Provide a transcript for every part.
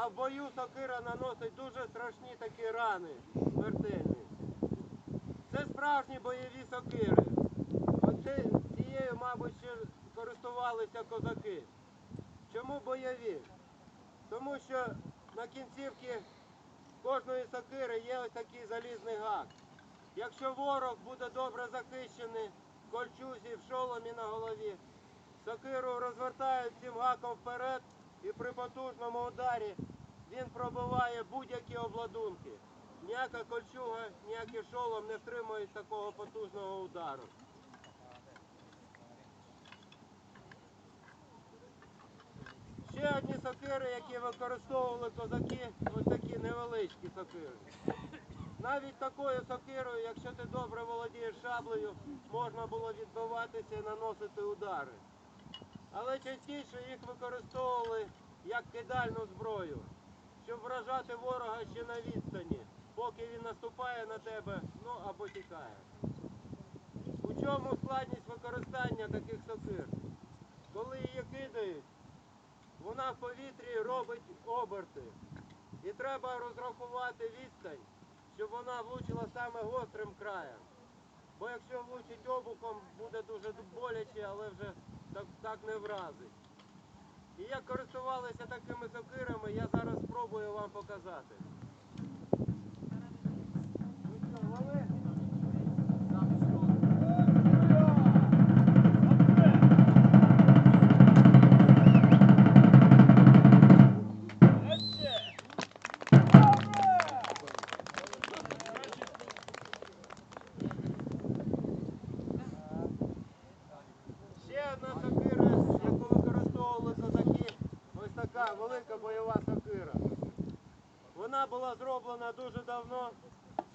а в бою сокира наносить дуже страшні такі рани смертельні. Це справжні бойові сокири. Оце цією, мабуть, ще користувалися козаки. Чому бойові? Тому що на кінцівці кожної сокири є ось такий залізний гак. Якщо ворог буде добре захищений в кольчузі, в шоломі на голові, сокиру розвертають цим гаком вперед і при потужному ударі він пробиває будь-які обладунки. Ніяка кольчуга, ніякий шолом не втримують такого потужного удару. Ще одні сокири, які використовували козаки, ось такі невеличкі сокири. Навіть такою сокирою, якщо ти добре володієш шаблею, можна було відбиватися і наносити удари. Але частіше їх використовували як кидальну зброю, щоб вражати ворога ще на відстані, поки він наступає на тебе, ну або тікає. У чому складність використання таких сокир? Коли її кидають, вона в повітрі робить оберти. І треба розрахувати відстань, щоб вона влучила саме гострим краєм. Бо якщо влучить обухом, буде дуже боляче, але вже так, так не вразить. І як користувалися такими сокирами, я зараз спробую вам показати. Вона була зроблена дуже давно,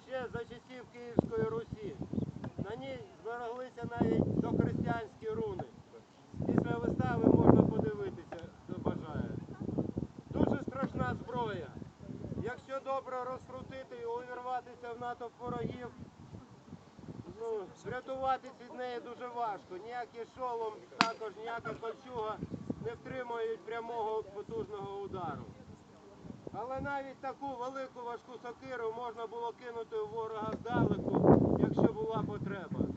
ще за часів Київської Русі. На ній збереглися навіть дохристиянські руни. Після вистави можна подивитися, хто бажає. Дуже страшна зброя. Якщо добре розкрутити і увірватися в натовп ворогів, ну, врятуватись від неї дуже важко. Ніякий шолом, також ніяка кольчуга не втримують прямого потужного удару. Але навіть таку велику важку сокиру можна було кинути у ворога здалеку, якщо була потреба.